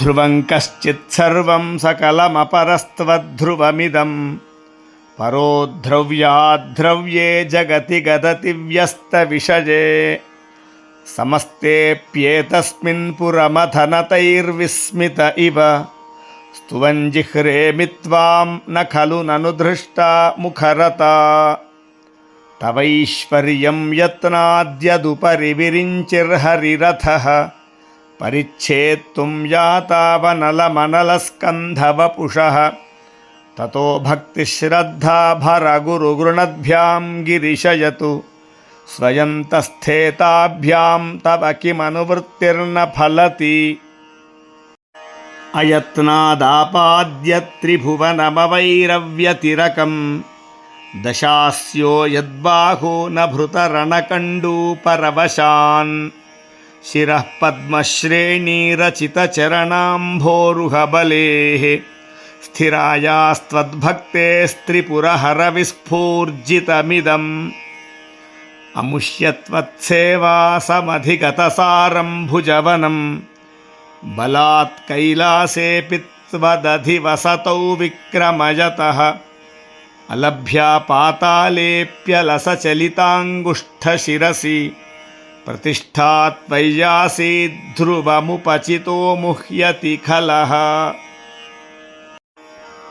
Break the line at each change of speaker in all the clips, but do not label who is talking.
ధ్రువం కశ్చిత్సర్వం సకలమపరస్త్వధ్రువమిదం. పరోద్రవ్యాద్రవ్యే జగతి గదతి వ్యస్త వ్యస్తవిషజే సమస్తేప్యేతస్మిన్ పురమథనతైర్విస్మిత ఇవ. స్తువంజిహ్రేమి త్వాం న ఖలు నను దృష్టా ముఖరత. తవైశ్వర్యం యత్నాద్యదుపరి విరించిర్హరిరథ. పరిచ్ఛేత్తుం యాతావనలమనలస్కంధవపుషः. తతో భక్తిశ్రద్ధా భరగురుగృణద్భ్యాం గిరిశయతు. స్వయం తస్థేతాభ్యాం తవ కిమనువృత్తిర్న ఫలతి. అయత్నాదాపాద్య త్రిభువనమవైరవ్యతిరకం దశాస్యో యద్బాహో నభృతరణకండూపరవశాన్. శిరः पद्मश्रेणीरचितचरणाम्भोरुहबलेः स्थिरायास्त्वद्भक्तेस्त्रिपुरहरविस्फूर्जितमिदम् अमुष्यत्वत्सेवासमधिगतसारं भुजवनं बलात् कैलासेऽपि त्वदधिवसतौ विक्रमयतः अलभ्या पातालेऽप्यलसचलिताङ्गुष्ठशिरसि प्रतिष्ठा त्वय्यासी ध्रुवमुपचितो मुह्यति खलः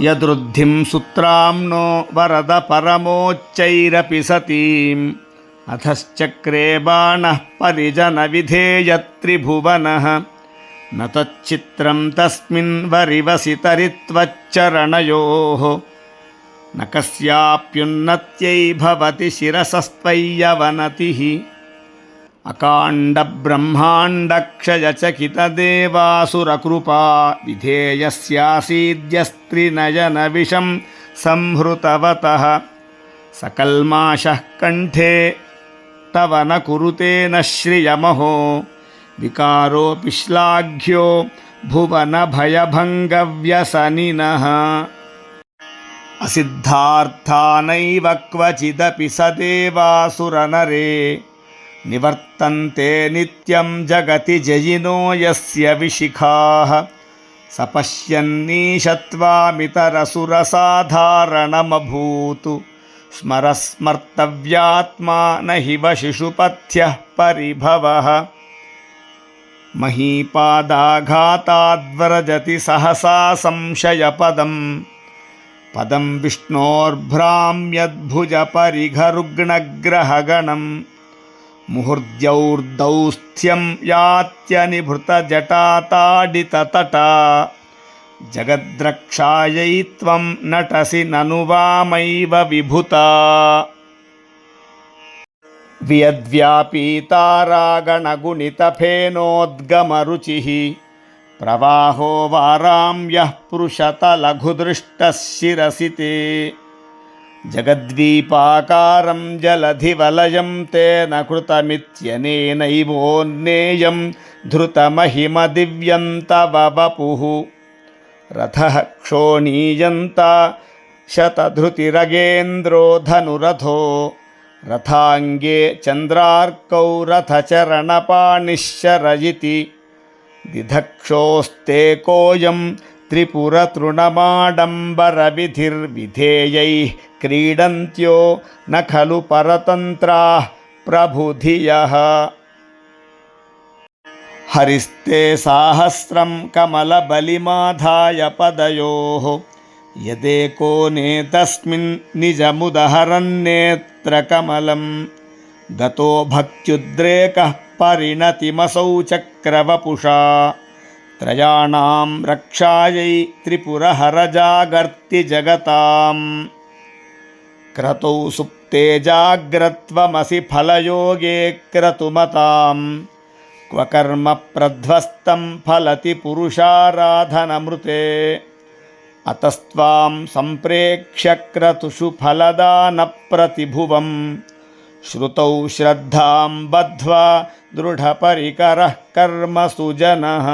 यदृद्धिं सुत्राम्नो वरद परमोच्चैरपि सतीम् अथश्चक्रे बाणः परिजनविधेयत्रिभुवनः न तच्चित्रं तस्मिन् वरिवसि तरित्वच्चरणयोः न कस्याप्युन्नत्यै भवति शिरसस्त्वय्यवनतिः अकाण्डब्रह्माण्डक्षयचकितदेवासुरकृपा विधेयस्यासीद्यस्त्रिनयनविषं संहृतवतः सकल्माषः कण्ठे तव न कुरुते न श्रियमहो विकारोऽपि श्लाघ्यो भुवनभयभङ्गव्यसनिनः असिद्धार्थानैव क्वचिदपि स देवासुरनरे నివర్తంతే నిత్యం జగతి జయినో యస్య విశిఖాః. సపశ్యన్నీషత్వామితరసురసాధారణమభూతు. స్మరస్మర్తవ్యాత్మా నివ శిశుపథ్య పరిభవ. మహీపాదాఘాతాద్వరజతి సహసా సంశయపదం. పదం విష్ణోర్భ్రామ్యద్భుజపరిఘరుగ్ణగ్రహగణం ముహుర్ద్యౌర్దౌస్థ్యం యాత్యనిభృతజటాతాడితట జగద్రక్షాయై త్వం నటసి నను వామైవ విభుత. వియద్వ్యాపీతారాగణగుణితఫేనోద్గమరుచి. ప్రవాహో వారామ్యః పురుషతలఘుదృష్టశిరసి జగద్వీపాకారం జలధివలయం తేన కృతమిత్యనేనైవోన్నేయం ధృతమహిమదివ్యం తవ వపుః రథः క్షోణీయంత శతధృతిరగేంద్रो ధనురథో రథాంగే చంద్రార్కౌ రథచరణపాణిశ్చరయితి దిధక్షోస్తే కోయం త్రిపురతృణమాడంబరవిధిర్విధేయైః चन्द्रार्कौ रथचरणपाणिश्चरयिति दिधक्षोस्ते कोऽयं त्रिपुरतृणमाडम्बरविधिर्विधेयैः क्रीडन्त्यो न खलु परतन्त्राः प्रबुधियः हरिस्ते साहस्रं कमलबलिमाधाय पदयोः यदेको नेतस्मिन् निजमुदहरन्नेत्रकमलं गतो भक्त्युद्रेकः परिणतिमसौ चक्रवपुषा त्रयाणां रक्षायै त्रिपुरहरजागर्ति जगताम् क्रतौ सुप्ते जाग्रत्वमसि फलयोगे क्रतुमतां क्व कर्म प्रध्वस्तं फलति पुरुषाराधनमृते। अतस्त्वां सम्प्रेक्ष्य क्रतुषु फलदानप्रतिभुवं श्रुतौ श्रद्धां बद्ध्वा दृढपरिकरः कर्मसु जनः